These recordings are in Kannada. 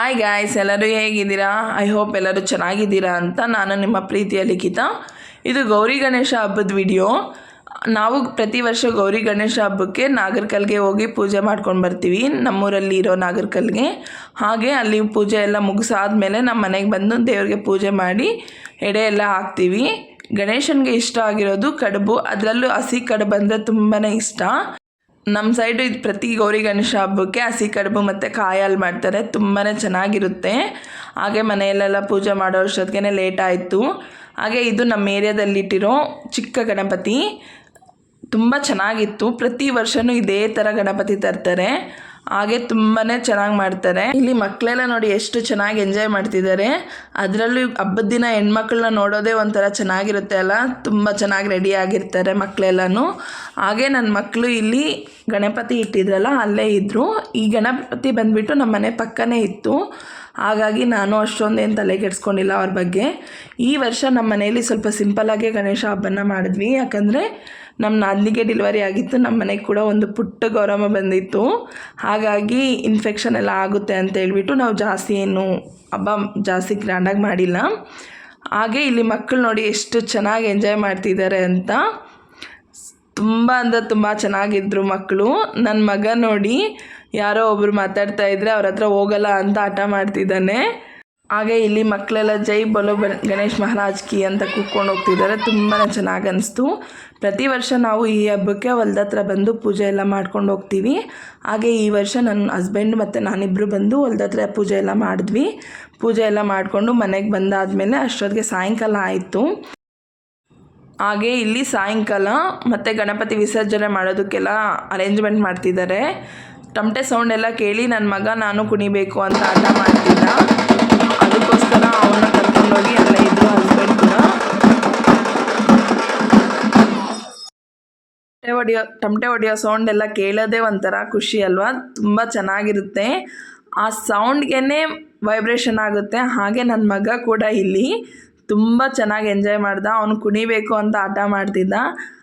ಹಾಯ್ ಗಾಯ್ಸ್ ಎಲ್ಲರೂ ಹೇಗಿದ್ದೀರಾ? ಐ ಹೋಪ್ ಎಲ್ಲರೂ ಚೆನ್ನಾಗಿದ್ದೀರಾ ಅಂತ ನಾನು ನಿಮ್ಮ ಪ್ರೀತಿಯ ಲಿಖಿತ ಇದು ಗೌರಿ ಗಣೇಶ ಹಬ್ಬದ ವಿಡಿಯೋ ನಾವು ಪ್ರತಿ ವರ್ಷ ಗೌರಿ ಗಣೇಶ ಹಬ್ಬಕ್ಕೆ ನಾಗರ್ಕಲ್ಗೆ ಹೋಗಿ ಪೂಜೆ ಮಾಡ್ಕೊಂಡು ಬರ್ತೀವಿ, ನಮ್ಮೂರಲ್ಲಿ ಇರೋ ನಾಗರ್ಕಲ್ಗೆ. ಹಾಗೆ ಅಲ್ಲಿ ಪೂಜೆ ಎಲ್ಲ ಮುಗಿಸಾದ್ಮೇಲೆ ನಮ್ಮ ಮನೆಗೆ ಬಂದು ದೇವ್ರಿಗೆ ಪೂಜೆ ಮಾಡಿ ಎಡೆ ಎಲ್ಲ ಹಾಕ್ತೀವಿ. ಗಣೇಶನಿಗೆ ಇಷ್ಟ ಆಗಿರೋದು ಕಡುಬು, ಅದರಲ್ಲೂ ಹಸಿ ಕಡುಬು ಅಂದರೆ ತುಂಬಾ ಇಷ್ಟ. ನಮ್ಮ ಸೈಡು ಇದು ಪ್ರತಿ ಗೌರಿ ಗಣೇಶ ಹಬ್ಬಕ್ಕೆ ಹಸಿ ಕಡುಬು ಮತ್ತು ಕಾಯಿ ಹಾಲು ಮಾಡ್ತಾರೆ ತುಂಬಾ ಚೆನ್ನಾಗಿರುತ್ತೆ. ಹಾಗೆ ಮನೆಯಲ್ಲೆಲ್ಲ ಪೂಜೆ ಮಾಡೋ ಅಷ್ಟೊತ್ತಿಗೆ ಲೇಟ್ ಆಯಿತು. ಹಾಗೆ ಇದು ನಮ್ಮ ಏರಿಯಾದಲ್ಲಿಟ್ಟಿರೋ ಚಿಕ್ಕ ಗಣಪತಿ. ತುಂಬ ಚೆನ್ನಾಗಿತ್ತು. ಪ್ರತಿ ವರ್ಷವೂ ಇದೇ ಥರ ಗಣಪತಿ ತರ್ತಾರೆ. ಹಾಗೆ ತುಂಬಾ ಚೆನ್ನಾಗಿ ಮಾಡ್ತಾರೆ. ಇಲ್ಲಿ ಮಕ್ಕಳೆಲ್ಲ ನೋಡಿ ಎಷ್ಟು ಚೆನ್ನಾಗಿ ಎಂಜಾಯ್ ಮಾಡ್ತಿದ್ದಾರೆ. ಅದರಲ್ಲೂ ಹಬ್ಬದ ದಿನ ಹೆಣ್ಮಕ್ಳನ್ನ ನೋಡೋದೇ ಒಂಥರ ಚೆನ್ನಾಗಿರುತ್ತೆ ಅಲ್ಲ? ತುಂಬ ಚೆನ್ನಾಗಿ ರೆಡಿ ಆಗಿರ್ತಾರೆ ಮಕ್ಕಳೆಲ್ಲನೂ ಹಾಗೆ ನನ್ನ ಮಕ್ಕಳು ಇಲ್ಲಿ ಗಣಪತಿ ಇಟ್ಟಿದ್ರಲ್ಲ, ಅಲ್ಲೇ ಇದ್ದರು ಈ ಗಣಪತಿ ಬಂದುಬಿಟ್ಟು ನಮ್ಮ ಮನೆ ಪಕ್ಕನೇ ಇತ್ತು. ಹಾಗಾಗಿ ನಾನು ಅಷ್ಟೊಂದೇನು ತಲೆ ಕೆಡಿಸ್ಕೊಂಡಿಲ್ಲ ಅವ್ರ ಬಗ್ಗೆ. ಈ ವರ್ಷ ನಮ್ಮ ಮನೆಯಲ್ಲಿ ಸ್ವಲ್ಪ ಸಿಂಪಲ್ಲಾಗೆ ಗಣೇಶ ಹಬ್ಬನ ಮಾಡಿದ್ವಿ. ಯಾಕಂದರೆ ನಮ್ಮ ನಾದಿನಿಗೆ ಡೆಲಿವರಿ ಆಗಿತ್ತು. ನಮ್ಮ ಮನೆಗೆ ಕೂಡ ಒಂದು ಪುಟ್ಟ ಗೌರವ ಬಂದಿತ್ತು. ಹಾಗಾಗಿ ಇನ್ಫೆಕ್ಷನ್ ಎಲ್ಲ ಆಗುತ್ತೆ ಅಂತ ಹೇಳ್ಬಿಟ್ಟು ನಾವು ಜಾಸ್ತಿ ಏನು ಹಬ್ಬ ಜಾಸ್ತಿ ಗ್ರ್ಯಾಂಡಾಗಿ ಮಾಡಿಲ್ಲ. ಹಾಗೆ ಇಲ್ಲಿ ಮಕ್ಕಳು ನೋಡಿ ಎಷ್ಟು ಚೆನ್ನಾಗಿ ಎಂಜಾಯ್ ಮಾಡ್ತಿದ್ದಾರೆ ಅಂತ. ತುಂಬ ಅಂದರೆ ತುಂಬ ಚೆನ್ನಾಗಿದ್ದರು ಮಕ್ಕಳು ನನ್ನ ಮಗ ನೋಡಿ ಯಾರೋ ಒಬ್ಬರು ಮಾತಾಡ್ತಾ ಇದ್ದರೆ ಅವ್ರ ಹತ್ರ ಹೋಗಲ್ಲ ಅಂತ ಹಠ ಮಾಡ್ತಿದ್ದಾನೆ. ಹಾಗೆ ಇಲ್ಲಿ ಮಕ್ಕಳೆಲ್ಲ ಜೈ ಬಲೋ ಗಣೇಶ್ ಮಹಾರಾಜ್ ಕಿ ಅಂತ ಕೂತ್ಕೊಂಡು ಹೋಗ್ತಿದ್ದಾರೆ. ತುಂಬಾ ಚೆನ್ನಾಗಿ ಅನಿಸ್ತು. ಪ್ರತಿ ವರ್ಷ ನಾವು ಈ ಹಬ್ಬಕ್ಕೆ ಹೊಲ್ದ ಹತ್ರ ಬಂದು ಪೂಜೆ ಎಲ್ಲ ಮಾಡ್ಕೊಂಡು ಹೋಗ್ತೀವಿ. ಹಾಗೆ ಈ ವರ್ಷ ನನ್ನ ಹಸ್ಬೆಂಡ್ ಮತ್ತು ನಾನಿಬ್ಬರು ಬಂದು ಹೊಲ್ದ ಹತ್ರ ಪೂಜೆ ಎಲ್ಲ ಮಾಡಿದ್ವಿ. ಪೂಜೆ ಎಲ್ಲ ಮಾಡಿಕೊಂಡು ಮನೆಗೆ ಬಂದಾದಮೇಲೆ ಅಷ್ಟೊತ್ತಿಗೆ ಸಾಯಂಕಾಲ ಆಯಿತು. ಹಾಗೆ ಇಲ್ಲಿ ಸಾಯಂಕಾಲ ಮತ್ತು ಗಣಪತಿ ವಿಸರ್ಜನೆ ಮಾಡೋದಕ್ಕೆಲ್ಲ ಅರೇಂಜ್ಮೆಂಟ್ ಮಾಡ್ತಿದ್ದಾರೆ. ತಮಟೆ ಸೌಂಡ್ ಎಲ್ಲ ಕೇಳಿ ನನ್ನ ಮಗ ನಾನು ಕುಣಿಬೇಕು ಅಂತ ಆಟ ಮಾಡ್ತಿದ್ದ. ಅದಕ್ಕೋಸ್ಕರ ಅವನ್ನ ಕರ್ಕೊಂಡೋಗಿ ಅಲ್ಲೇ ಇದ್ರು ಹಸ್ಬೆಂಡ್ ಕೂಡ. ತಮಟೆ ಹೊಡಿಯೋ ತಮಟೆ ಹೊಡಿಯೋ ಸೌಂಡ್ ಎಲ್ಲ ಕೇಳೋದೇ ಒಂಥರ ಖುಷಿ ಅಲ್ವಾ? ತುಂಬ ಚೆನ್ನಾಗಿರುತ್ತೆ. ಆ ಸೌಂಡ್ಗೆ ವೈಬ್ರೇಷನ್ ಆಗುತ್ತೆ. ಹಾಗೆ ನನ್ನ ಮಗ ಕೂಡ ಇಲ್ಲಿ ತುಂಬ ಚೆನ್ನಾಗಿ ಎಂಜಾಯ್ ಮಾಡ್ದ. ಅವನು ಕುಣಿಬೇಕು ಅಂತ ಆಟ ಮಾಡ್ತಿದ್ದ.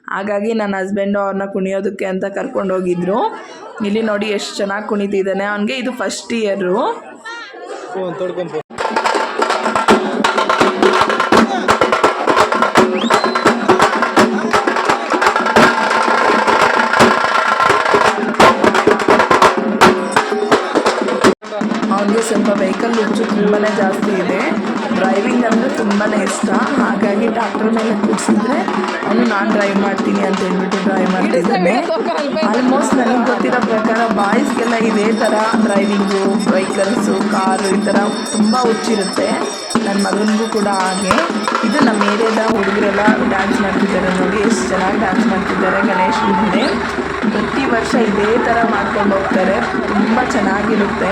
ಹಾಗಾಗಿ ನನ್ನ ಹಸ್ಬೆಂಡು ಅವ್ರನ್ನ ಕುಣಿಯೋದಕ್ಕೆ ಅಂತ ಕರ್ಕೊಂಡು ಹೋಗಿದ್ರು. ಇಲ್ಲಿ ನೋಡಿ ಎಷ್ಟು ಚೆನ್ನಾಗಿ ಕುಣಿತಿದ್ದಾನೆ. ಅವನಿಗೆ ಇದು ಫಸ್ಟ್ ಇಯರು ಅವನಿಗೆ ಸ್ವಲ್ಪ ವೆಹಿಕಲ್ ಹುಚ್ಚು ತುಂಬಾ ಜಾಸ್ತಿ ಇದೆ. ಡ್ರೈವಿಂಗ್ ಅಂದರೆ ತುಂಬಾ ಇಷ್ಟ. ಹಾಗಾಗಿ ಡಾಕ್ಟರ್ ಮೇಲೆ ಕೂರಿಸಿದ್ರೆ ಅವನು ನಾನು ಡ್ರೈವ್ ಮಾಡ್ತೀನಿ ಅಂತ ಹೇಳ್ಬಿಟ್ಟು ಡ್ರೈವ್ ಮಾಡ್ತಿದ್ದೇನೆ. ಆಲ್ಮೋಸ್ಟ್ ನನಗೆ ಗೊತ್ತಿರೋ ಪ್ರಕಾರ ಬಾಯ್ಸ್ಗೆಲ್ಲ ಇದೇ ಥರ ಡ್ರೈವಿಂಗು ವೆಹಿಕಲ್ಸು ಕಾರು ಈ ಥರ ತುಂಬ ಹುಚ್ಚಿರುತ್ತೆ. ನನ್ನ ಮಗನಿಗೂ ಕೂಡ ಹಾಗೆ. ಇದು ನಮ್ಮ ಏರಿಯಾದ ಹುಡುಗರೆಲ್ಲ ಡ್ಯಾನ್ಸ್ ಮಾಡ್ತಿದ್ದಾರೆ ನೋಡಿ. ಎಷ್ಟು ಚೆನ್ನಾಗಿ ಡ್ಯಾನ್ಸ್ ಮಾಡ್ತಿದ್ದಾರೆ ಗಣೇಶ್ ಮುಂದೆ. ಪ್ರತಿ ವರ್ಷ ಇದೇ ಥರ ಮಾಡ್ಕೊಂಡು ಹೋಗ್ತಾರೆ. ತುಂಬ ಚೆನ್ನಾಗಿರುತ್ತೆ.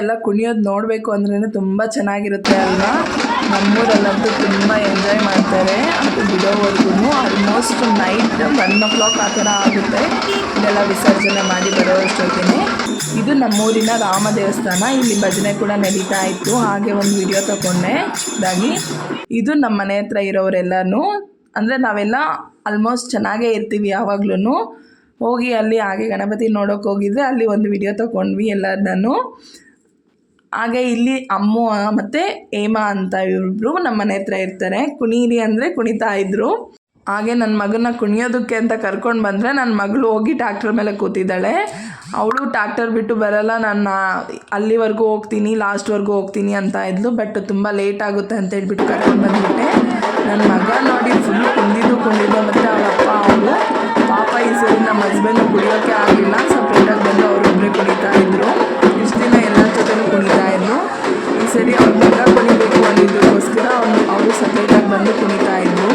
ಎಲ್ಲ ಕುಣಿಯೋದು ನೋಡಬೇಕು ಅಂದ್ರೇ ತುಂಬ ಚೆನ್ನಾಗಿರುತ್ತೆ ಅಲ್ವಾ? ನಮ್ಮೂರಲ್ಲಂತೂ ತುಂಬ ಎಂಜಾಯ್ ಮಾಡ್ತಾರೆ. ಅದು ಬಿಡೋವರೆಗೂ almost night one o'clock ಆ ಥರ ಆಗುತ್ತೆ. ಇದೆಲ್ಲ ವಿಸರ್ಜನೆ ಮಾಡಿ ಬರೋ ಇದು ನಮ್ಮೂರಿನ ರಾಮ ದೇವಸ್ಥಾನ. ಇಲ್ಲಿ ಭಜನೆ ಕೂಡ ನಡೀತಾ ಇತ್ತು. ಹಾಗೆ ಒಂದು ವಿಡಿಯೋ ತಗೊಂಡೆ ಚಿಕ್ಕದಾಗಿ ಇದು ನಮ್ಮ ಮನೆ ಹತ್ರ ಇರೋರೆಲ್ಲನೂ. ಅಂದರೆ ನಾವೆಲ್ಲ ಆಲ್ಮೋಸ್ಟ್ ಚೆನ್ನಾಗೇ ಇರ್ತೀವಿ ಯಾವಾಗ್ಲೂ ಹೋಗಿ ಅಲ್ಲಿ ಹಾಗೆ ಗಣಪತಿ ನೋಡೋಕೆ ಹೋಗಿದ್ರೆ ಅಲ್ಲಿ ಒಂದು ವಿಡಿಯೋ ತೊಗೊಂಡ್ವಿ ಎಲ್ಲದನ್ನು ಹಾಗೆ ಇಲ್ಲಿ ಅಮ್ಮ ಮತ್ತು ಹೇಮಾ ಅಂತ ಇವರು ನಮ್ಮ ಮನೆ ಹತ್ರ ಇರ್ತಾರೆ. ಕುಣೀರಿ ಅಂದರೆ ಕುಣಿತಾ ಇದ್ದರು ಹಾಗೆ ನನ್ನ ಮಗನ ಕುಣಿಯೋದಕ್ಕೆ ಅಂತ ಕರ್ಕೊಂಡು ಬಂದರೆ ನನ್ನ ಮಗಳು ಹೋಗಿ ಟ್ಯಾಕ್ಟರ್ ಮೇಲೆ ಕೂತಿದ್ದಾಳೆ. ಅವಳು ಟ್ಯಾಕ್ಟರ್ ಬಿಟ್ಟು ಬರಲ್ಲ ನನ್ನ ಅಲ್ಲಿವರೆಗೂ ಹೋಗ್ತೀನಿ ಲಾಸ್ಟ್ವರೆಗೂ ಹೋಗ್ತೀನಿ ಅಂತ ಇದ್ಲು. ಬಟ್ ತುಂಬ ಲೇಟ್ ಆಗುತ್ತೆ ಅಂತ ಹೇಳ್ಬಿಟ್ಟು ಕರ್ಕೊಂಡು ಬಂದ್ಬಿಟ್ಟೆ. ನನ್ನ ಮಗ ನೋಡಿ ಫುಲ್ ಕುಂದಿದ್ದು ಕುಂದಿದ್ದು ಮತ್ತು ಅವಳ ಅಪ್ಪ, ಅವಳು, ಪಾಪ ಈ ಸರಿ ನಮ್ಮ ಹಸ್ಬೆಂಡ್ ಕುಡಿಯೋಕ್ಕೆ ಆಗಲಿಲ್ಲ ಸಪ್ರೇಟಾಗಿ ಬಂದು ಅವರೊಬ್ಬರೇ ಕುಡಿತಾ ಇದ್ದರು ಇಷ್ಟು ದಿನ ಎಲ್ಲ ಜೊತೆಲೂ ಕುಣಿತಾ ಇದ್ರು ಈ ಸರಿ ಅವ್ರ ಮಗ ಕುಣಿಬೇಕು ಅಂದಿದ್ದಕ್ಕೋಸ್ಕರ ಅವನು ಅವರು ಸಪ್ರೇಟಾಗಿ ಬಂದು ಕುಣಿತಾ ಇದ್ರು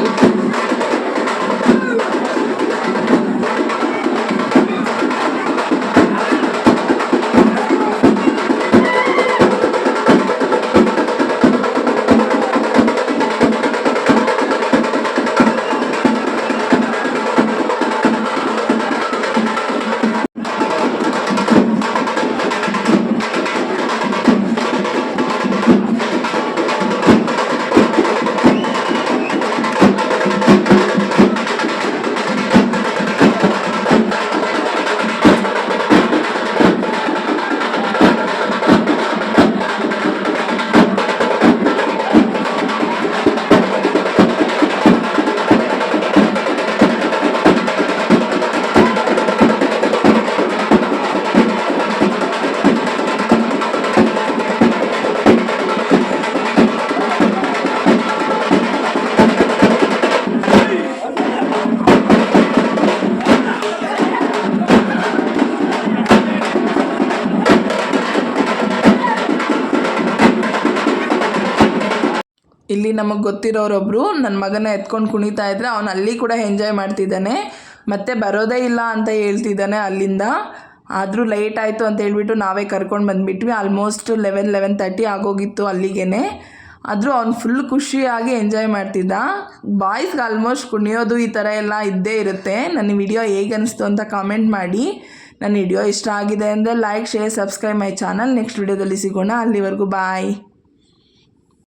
ನಮಗೆ ಗೊತ್ತಿರೋರೊಬ್ಬರು ನನ್ನ ಮಗನ ಎತ್ಕೊಂಡು ಕುಣಿತಾ ಇದ್ರೆ ಅವನು ಅಲ್ಲಿ ಕೂಡ ಎಂಜಾಯ್ ಮಾಡ್ತಿದ್ದಾನೆ. ಮತ್ತೆ ಬರೋದೇ ಇಲ್ಲ ಅಂತ ಹೇಳ್ತಿದ್ದಾನೆ ಅಲ್ಲಿಂದ. ಆದರೂ ಲೇಟ್ ಆಯಿತು ಅಂತ ಹೇಳಿಬಿಟ್ಟು ನಾವೇ ಕರ್ಕೊಂಡು ಬಂದುಬಿಟ್ವಿ. ಆಲ್ಮೋಸ್ಟ್ ಲೆವೆನ್ ಲೆವೆನ್ ತರ್ಟಿ ಆಗೋಗಿತ್ತು ಅಲ್ಲಿಗೇ ಆದರೂ ಅವ್ನು ಫುಲ್ ಖುಷಿಯಾಗಿ ಎಂಜಾಯ್ ಮಾಡ್ತಿದ್ದ. ಬಾಯ್ಸ್ಗೆ ಆಲ್ಮೋಸ್ಟ್ ಕುಣಿಯೋದು ಈ ಥರ ಎಲ್ಲ ಇದ್ದೇ ಇರುತ್ತೆ. ನನ್ನ ವಿಡಿಯೋ ಹೇಗೆ ಅನಿಸ್ತು ಅಂತ ಕಾಮೆಂಟ್ ಮಾಡಿ. ನನ್ನ ವಿಡಿಯೋ ಇಷ್ಟ ಆಗಿದೆ ಅಂದರೆ like share subscribe my channel next ವಿಡಿಯೋದಲ್ಲಿ ಸಿಗೋಣ. ಅಲ್ಲಿವರೆಗೂ ಬಾಯ್